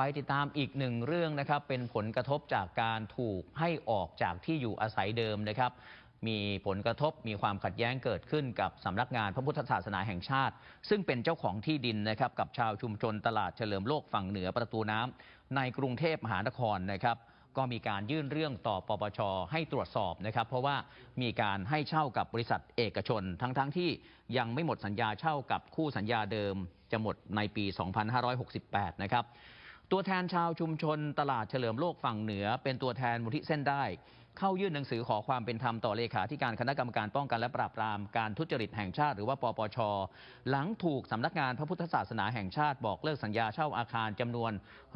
ไปติดตามอีกหนึ่งเรื่องนะครับ เป็นผลกระทบจากการถูกให้ออกจากที่อยู่อาศัยเดิมนะครับ มีผลกระทบมีความขัดแย้งเกิดขึ้นกับสำนักงานพระพุทธศาสนาแห่งชาติ ซึ่งเป็นเจ้าของที่ดินนะครับ กับชาวชุมชนตลาดเฉลิมโลกฝั่งเหนือประตูน้ำในกรุงเทพมหานครนะครับก็มีการยื่นเรื่องต่อปปชให้ตรวจสอบนะครับ เพราะว่ามีการให้เช่ากับบริษัทเอกชน ทั้งๆทที่ยังไม่หมดสัญญาเช่ากับคู่สัญญาเดิม จะหมดในปี 2568 นะครับ ตัวแทนชาวชุมชนตลาดเฉลิมโลกฝั่งเหนือ เป็นตัวแทนมูลที่เส้นได้ เข้ายื่นหนังสือขอความเป็นธรรมต่อเลขาธิการคณะกรรมการป้องกันและปราบปรามการทุจริตแห่งชาติหรือว่าปปช หลังถูกสำนักงานพระพุทธศาสนาแห่งชาติบอกเลิกสัญญาเช่าอาคารจำนวน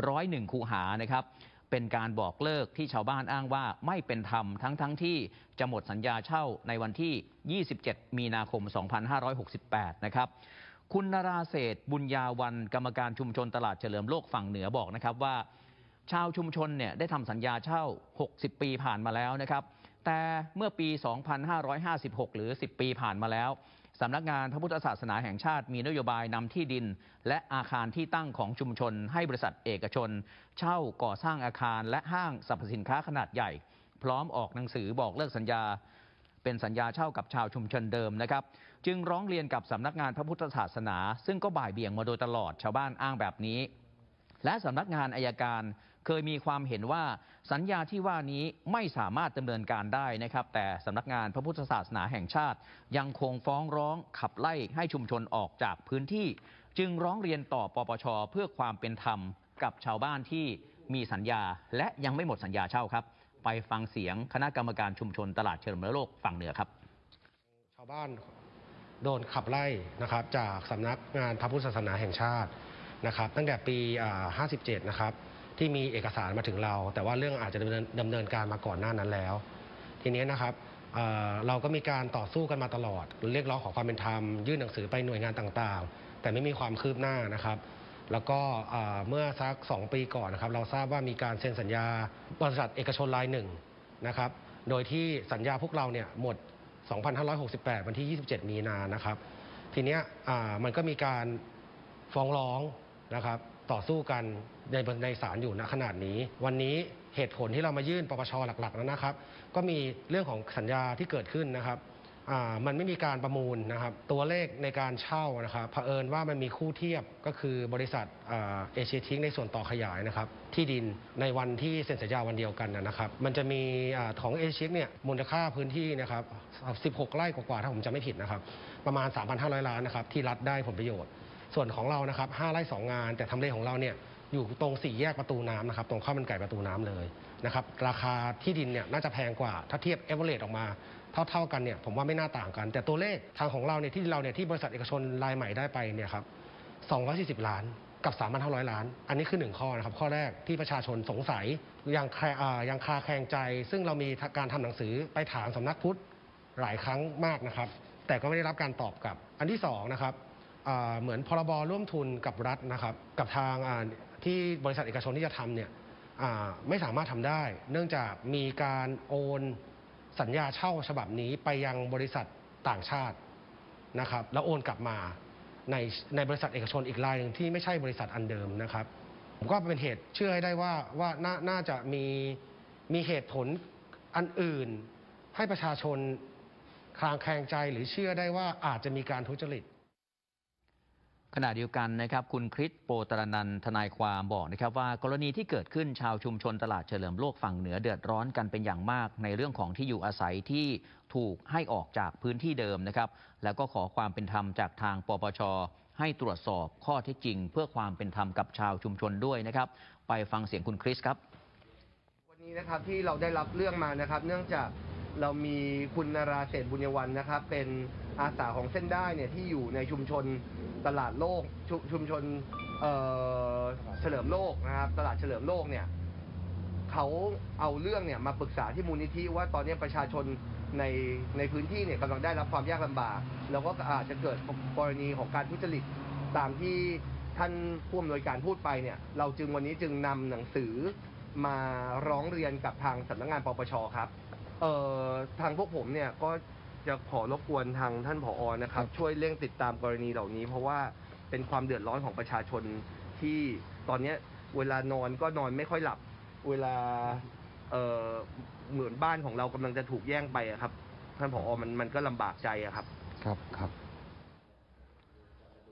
ร้อยหนึ่งคูหานะครับเป็นการบอกเลิกที่ชาวบ้านอ้างว่าไม่เป็นธรรมทั้งทั้งที่จะหมดสัญญาเช่าในวันที่ 27 มีนาคม 2568 นะครับ คุณนราเศษฐ์บุญญาวันกรรมการชุมชนตลาดเฉลิมโลกฝั่งเหนือบอกนะครับว่า ชาวชุมชนเนี่ยได้ทำสัญญาเช่า 60 ปีผ่านมาแล้วนะครับ แต่เมื่อปี 2556 หรือ 10 ปีผ่านมาแล้วสำนักงานพระพุทธศาสนาแห่งชาติมีนโยบายนำที่ดิน และอาคารที่ตั้งของชุมชน ให้บริษัทเอกชน เช่าก่อสร้างอาคารและห้างสรรพสินค้าขนาดใหญ่ พร้อมออกหนังสือบอกเลิกสัญญา เป็นสัญญาเช่ากับชาวชุมชนเดิมนะครับ จึงร้องเรียนกับสำนักงานพระพุทธศาสนา ซึ่งก็บ่ายเบี่ยงมาโดยตลอดชาวบ้านอ้างแบบนี้ และสำนักงานอายการเคยมีความเห็นว่าสัญญาที่ว่านี้ไม่สามารถดำเนินการได้นะครับ แต่สำนักงานพระพุทธศาสนาแห่งชาติ ยังคงฟ้องร้องขับไล่ให้ชุมชนออกจากพื้นที่ จึงร้องเรียนต่อปปชเพื่อความเป็นธรรมกับชาวบ้านที่มีสัญญาและยังไม่หมดสัญญาเช่าครับ ไปฟังเสียงคณะกรรมการชุมชนตลาดเฉลิมโลกฝั่งเหนือครับ ชาวบ้านโดนขับไล่นะครับจากสำนักงานพระพุทธศาสนาแห่งชาตินะครับ ตั้งแต่ปี 57 นะครับ ที่มีเอกสารมาถึงเรา แต่ว่าเรื่องอาจจะดำเนินดำเนินการมาก่อนหน้านั้นแล้ว ทีนี้นะครับเเราก็มีการต่อสู้กันมาตลอด เรียกร้องขอความเป็นธรรม ยื่นหนังสือไปหน่วยงานต่างๆ แต่ไม่มีความคืบหน้านะครับ แล้วก็เมื่อสัก 2 ปีก่อนนะครับเราทราบว่ามีการเซ็นสัญญาบริษัทเอกชนรายหนึ่งนะครับโดยที่สัญญาพวกเราเนี่ยหมด 2568 วันที่ 27 มีนานะครับ ทีเนี้ยมันก็มีการฟ้องร้องนะครับต่อสู้กันในในศาลอยู่ณขนาดนี้ วันนี้เหตุผลที่เรามายื่นปปชหลักๆนั้นนะครับ ก็มีเรื่องของสัญญาที่เกิดขึ้นนะครับ มันไม่มีการประมูลนะครับ ตัวเลขในการเช่านะครับเผอิญว่ามันมีคู่เทียบก็คือบริษัทเอเชียทิงในส่วนต่อขยายนะครับ ที่ดินในวันที่เซ็นสัญญาวันเดียวกันนะครับ มันจะมีอของเอเชียเนี่ยมูลค่าพื้นที่นะครับ 16 ไร่กว่าๆถ้าผมจำไม่ผิดนะครับ ประมาณ 3,500 ล้านนะครับ ที่รัฐได้ผลประโยชน์ ส่วนของเรานะครับ 5 ไร่2งาน แต่ทำเลของเราเนี่ยอยู่ตรงสี่แยกประตูน้ำนะครับ ตรงข้าวมันไก่ประตูน้ำเลยนะครับ ราคาที่ดินเนี่ยน่าจะแพงกว่าถ้าเทียบเอเวอเรสต์ออกมา เท่าๆกันเนี่ยผมว่าไม่น่าต่างกัน แต่ตัวเลขทางของเราเนี่ยที่เราเนี่ยที่บริษัทเอกชนรายใหม่ได้ไปเนี่ยครับ240 ล้านกับ3,500 ล้าน อันนี้คือหนึ่งข้อนะครับ ข้อแรกที่ประชาชนสงสัยยังแคอ่ายังคาแคลงใจ ซึ่งเรามีการทำหนังสือไปถามสำนักพุทธหลายครั้งมากนะครับ แต่ก็ไม่ได้รับการตอบกลับ อันที่สองนะครับเหมือนพรบร่วมทุนกับรัฐนะครับกับทางที่บริษัทเอกชนที่จะทำเนี่ยไม่สามารถทำได้ เนื่องจากมีการโอน สัญญาเช่าฉบับนี้ไปยังบริษัทต่างชาตินะครับแล้วโอนกลับมาในในบริษัทเอกชนอีกรายหนึ่งที่ไม่ใช่บริษัทอันเดิมนะครับผมก็เป็นเหตุเชื่อให้ได้ว่าว่านาน่าจะมีมีเหตุผลอันอื่น ให้ประชาชนคลางแคลงใจหรือเชื่อได้ว่าอาจจะมีการทุจริต ขณะเดียวกันนะครับคุณคริสโปตรนันท์ทนายความบอกนะครับว่ากรณีที่เกิดขึ้นชาวชุมชนตลาดเฉลิมโลกฝั่งเหนือเดือดร้อนกันเป็นอย่างมาก ในเรื่องของที่อยู่อาศัยที่ถูกให้ออกจากพื้นที่เดิมนะครับ แล้วก็ขอความเป็นธรรมจากทางปปช ให้ตรวจสอบข้อเท็จจริง เพื่อความเป็นธรรมกับชาวชุมชนด้วยนะครับ ไปฟังเสียงคุณคริสครับ วันนี้นะครับที่เราได้รับเรื่องมานะครับ เนื่องจาก เรามีคุณนาราเศรษบุญยวันนะครับ เป็นอาสาของเส้นได้เนี่ยที่อยู่ในชุมชนตลาดโลกช,ชุมชนเเฉลิมโลกนะครับ ตลาดเฉลิมโลกเนี่ยเขาเอาเรื่องเนี่ยมาปรึกษาที่มูลนิธิว่าตอนนี้ประชาชนในในพื้นที่เนี่ยกำลังได้รับความยากลำบาก แล้วก็อาจจะเกิดกรณีของการทุจริตตามที่ท่านผู้อำนวยการพูดไปเนี่ย เราจึงวันนี้จึงนำหนังสือมาร้องเรียนกับทางสำนักงานปปชครับ เอ่อทางพวกผมเนี่ยก็จะขอรบกวนทางท่านผอนะครับ ช่วยเร่งติดตามกรณีเหล่านี้ เพราะว่าเป็นความเดือดร้อนของประชาชนที่ตอนเนี้ยเวลานอนก็นอนไม่ค่อยหลับ เวลาเออเหมือนบ้านของเรากำลังจะถูกแย่งไปอะครับ ท่านผอมันมันก็ลำบากใจอะครับ ครับครับ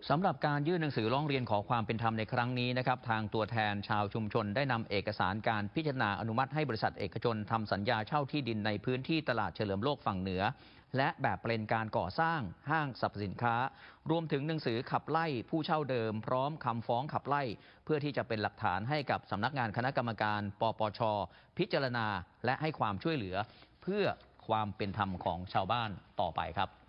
สำหรับการยื่นหนังสือร้องเรียนขอความเป็นธรรมในครั้งนี้นะครับทางตัวแทนชาวชุมชนได้นำเอกสารการพิจารณาอนุมัติให้บริษัทเอกชนทำสัญญาเช่าที่ดินในพื้นที่ตลาดเฉลิมโลกฝั่งเหนือ และแบบเปลนการก่อสร้างห้างสรรพสินค้า รวมถึงหนังสือขับไล่ผู้เช่าเดิม พร้อมคำฟ้องขับไล่ เพื่อที่จะเป็นหลักฐานให้กับสำนักงานคณะกรรมการ ปปช พิจารณา และให้ความช่วยเหลือ เพื่อความเป็นธรรมของชาวบ้านต่อไปครับ